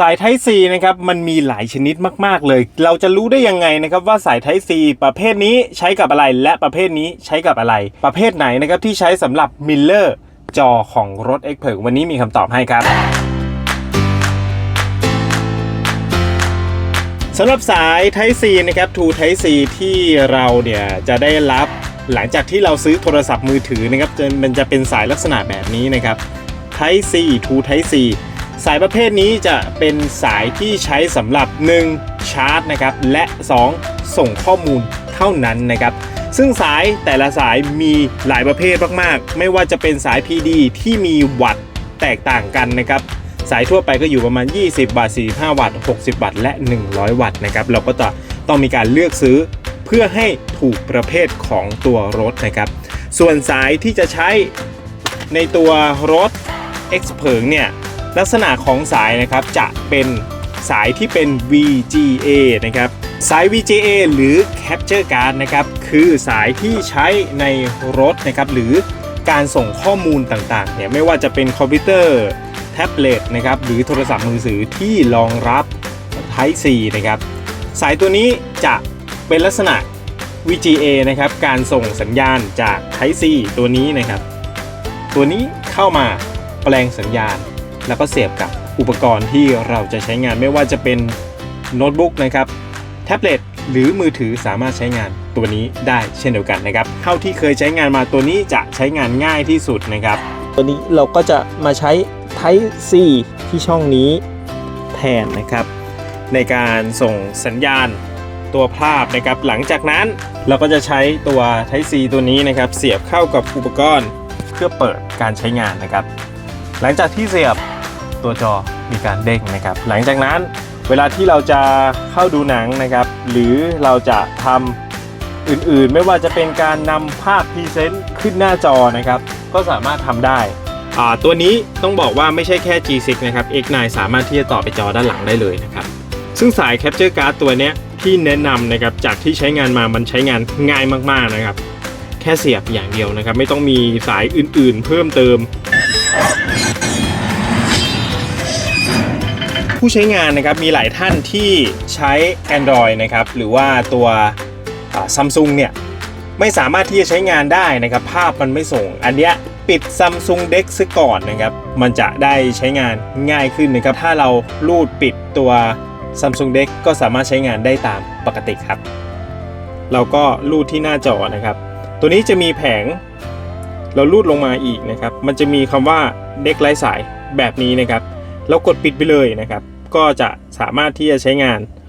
สาย Type C นะครับมันมีหลายชนิดมาก ๆ เลย เราจะรู้ได้ยังไงนะครับว่าสาย Type C ประเภทนี้ใช้กับอะไรและประเภทนี้ใช้กับอะไร ประเภทไหนนะครับที่ใช้สำหรับ Miller จอของรถ x p e r วันนี้มีคำตอบให้ครับสำหรับสาย Type C นะครับ to Type C ที่เราเนี่ยจะได้รับหลังจากที่เราซื้อโทรศัพท์มือถือนะครับจะมันจะเป็นสายลักษณะแบบนี้นะครับ Type C to Type C สายประเภทนี้จะเป็นสายที่ใช้สำหรับ 1. ชาร์จนะครับและ 2. ส่งข้อมูลเท่านั้นนะครับซึ่งสายแต่ละสายมีหลายประเภทมากๆ ไม่ว่าจะเป็นสาย PD ที่มีวัตต์แตกต่างกันนะครับสายทั่วไปก็อยู่ประมาณ 20 วัตต์ 45 วัตต์ 60 วัตต์ และ 100 วัตต์นะครับ เราก็จะต้องมีการเลือกซื้อเพื่อให้ถูกประเภทของตัวรถนะครับ ส่วนสายที่จะใช้ในตัวรถ X เผิงเนี่ย ลักษณะของสายนะครับจะเป็นสายที่เป็น VGA นะครับสาย VGA หรือ Capture Card นะครับคือสายที่ใช้ในรถนะครับหรือการส่งข้อมูลต่างๆเนี่ยไม่ว่าจะเป็นคอมพิวเตอร์แท็บเล็ตนะครับหรือโทรศัพท์มือถือที่รองรับ Type C นะครับสายตัวนี้จะเป็นลักษณะ VGA นะครับการส่งสัญญาณจาก Type C ตัวนี้นะครับ ตัวนี้เข้ามาแปลงสัญญาณ แล้วก็เสียบกับอุปกรณ์ที่เราจะใช้งานไม่ว่าจะเป็นโน้ตบุ๊กนะครับแท็บเล็ตหรือมือถือสามารถใช้งานตัวนี้ได้เช่นเดียวกันนะครับเท่าที่เคยใช้งานมาตัวนี้จะใช้งานง่ายที่สุดนะครับ ตัวนี้เราก็จะมาใช้ Type C ที่ช่องนี้แทนนะครับ ในการส่งสัญญาณตัวภาพนะครับ หลังจากนั้นเราก็จะใช้ตัว Type C ตัวนี้นะครับ เสียบเข้ากับอุปกรณ์เพื่อเปิดการใช้งานนะครับ หลังจากที่เสียบตัวจอมีการเด้งนะครับ หลังจากนั้นเวลาที่เราจะเข้าดูหนังนะครับ หรือเราจะทำอื่นๆ ไม่ว่าจะเป็นการนำภาพพรีเซนต์ขึ้นหน้าจอนะครับ ก็สามารถทำได้ตัวนี้ต้องบอกว่าไม่ใช่แค่ G6 นะครับ X9 สามารถที่จะต่อไปจอด้านหลังได้เลยนะครับ ซึ่งสาย Capture Card ตัวนี้ที่แนะนำนะครับจากที่ใช้งานมามันใช้งานง่ายมากๆนะครับ แค่เสียบอย่างเดียวนะครับ ไม่ต้องมีสายอื่นๆ เพิ่มเติม ผู้ใช้งานนะครับมีหลายท่านที่ใช้ Android นะครับหรือว่าตัวซัมซุงเนี่ยไม่สามารถที่จะใช้งานได้นะครับ ภาพมันไม่ส่ง อันเนี้ยปิด Samsung Dex ซะก่อนนะครับ มันจะได้ใช้งานง่ายขึ้นนะครับ ถ้าเราลูดปิดตัว Samsung Dex ก็สามารถใช้งานได้ตามปกติครับ เราก็ลูดที่หน้าจอนะครับ ตัวนี้จะมีแผง เราลูดลงมาอีกนะครับ มันจะมีคำว่าเด็กไร้สายแบบนี้นะครับ เรากดปิดไปเลยนะครับ ก็จะสามารถที่จะใช้งาน